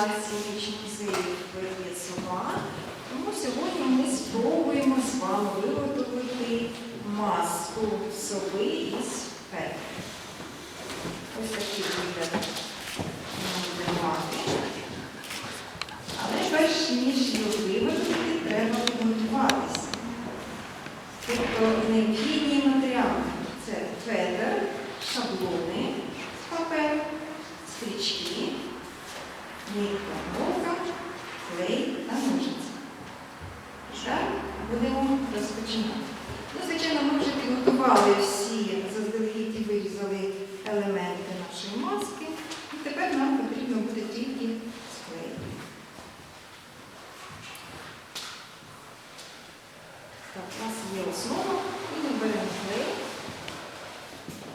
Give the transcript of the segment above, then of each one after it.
«Річ музеїв є сова. Тому сьогодні ми спробуємо з вами виготовити маску сови із фетр. Ось такий вигляд. Але перш ніж його виготовити, треба підготуватися. Тобто нитка голка, клей та ножиці. Так, будемо розпочинати. Ну, звичайно, ми вже підготували всі, заздалегідь і вирізали елементи нашої маски. І тепер нам потрібно буде тільки склеїти. Так, у нас є основа, і ми беремо клей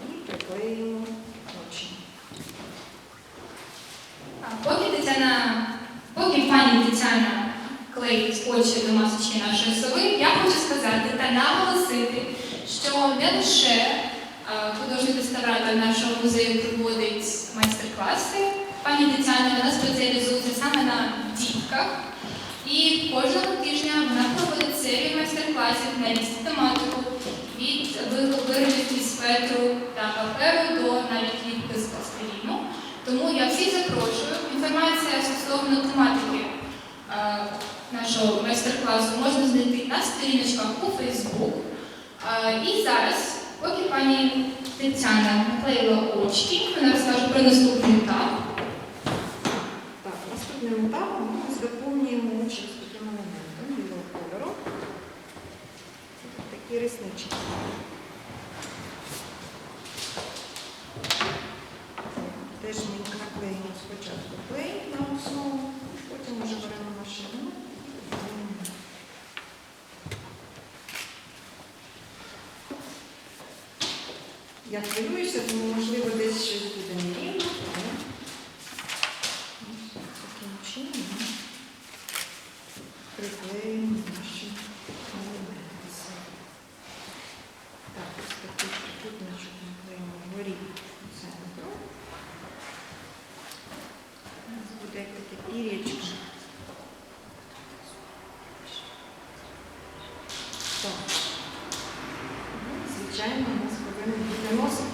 і приклеїмо очі. А, Поки Тетяна, поки пані Тетяна клеїть очі до масочки нашої сови, я хочу сказати та наголосити, що не лише а, художній реставратор нашого музею проводить майстер-класи. Пані Тетяна вона спеціалізується саме на дітках. І кожного тижня вона проводить серію майстер-класів на різну тематику від виробів із фетру та паперу до навіть ліпки з пластиліну. Тому я всіх запрошую. Стосовно тематики е, нашого майстер-класу можна знайти на сторіночках у. Е, і зараз, поки пані Тетяна наклеїла очки, вона розкаже про наступний етап. Так, наступним етапом ми доповнюємо очі з таким елементом білого кольору. Такі реснички. Теж ми наклеїмо спочатку клей на основу, потім вже беремо наші елементи і клеїмо. Я хвилююся, тому можливо десь щось буде нерівно. але Ось таким чином приклеїмо наші елементи. Так, ось такий трикутничок ми клеїмо вгорі центру. У нас буде як таке пір'ячко. Так. Звичайно, у нас повинен бути носик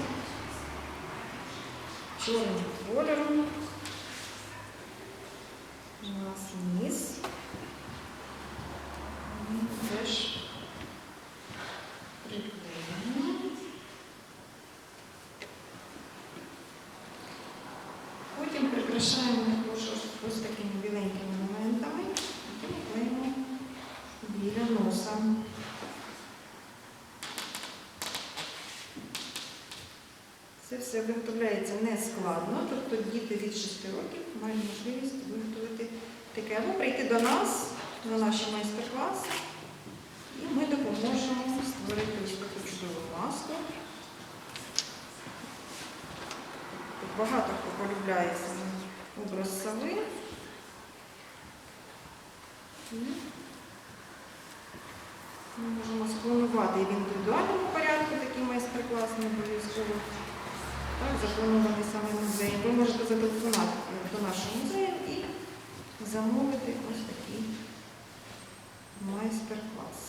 чорним кольором. У нас низ. Ми теж приклеїмо. Потім прикрашаємо Це все виготовляється не складно, тобто діти від 6 років мають можливість виготовити таке або прийти до нас на наші майстер-класи, і ми допоможемо створити ось таку чудову маску. Багато хто полюбляє образ сови. Ми можемо спланувати в індивідуальному порядку такий майстер-клас не обов'язково. Запланований саме музей. Ви можете зателефонувати до нашого музею і замовити ось такий майстер-клас.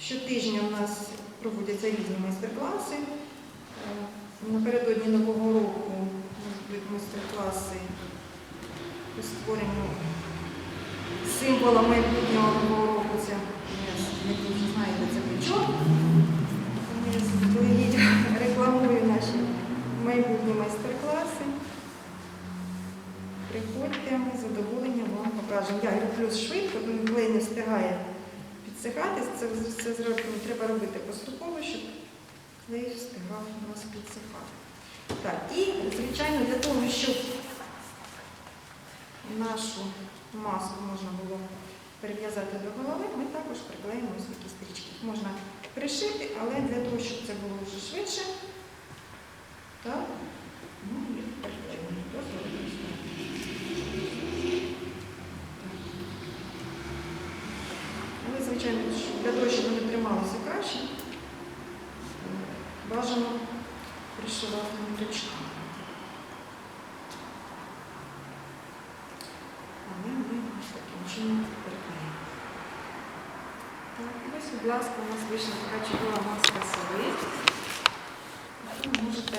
Щотижня у нас проводяться різні майстер-класи. Е, Напередодні Нового року у будуть майстер-класи по створенню символа майбутнього року. Це не дуже знаю, де це я рекламую наші майбутні майстер-класи. Приходьте, ми з задоволенням вам покажемо. Я роблю швидко, тому клей не встигає підсихати. Це зробити треба робити поступово, щоб клей встигав у нас підсихати. Так, і, звичайно, для того, щоб нашу маску можна було перев'язати до голови, ми також приклеїмо ось такі стрічки. Можна пришити, але для того, щоб це було вже швидше, так, ну, приклеїмо. Але, звичайно, для того, щоб вони трималися краще, бажано пришити. вишиватими ручками. Але ми ось таким чином приклеїмо. Так, ось, будь ласка, у нас вийшла така чудова маска сови. Ви можете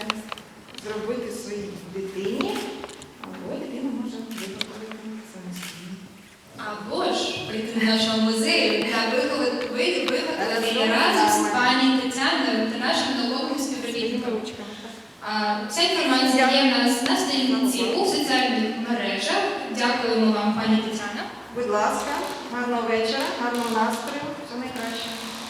зробити своїй дитині, або дитина може виготовити самостійно. Або ж прийти до нашого музею та виготовити Разом з пані Тетяною та нашим науковим співробітником. Ця інформація є в нас на сторінці у соціальних мережах. Дякуємо вам, пані Тетяна. Будь ласка, гарного вечора, гарного настрою.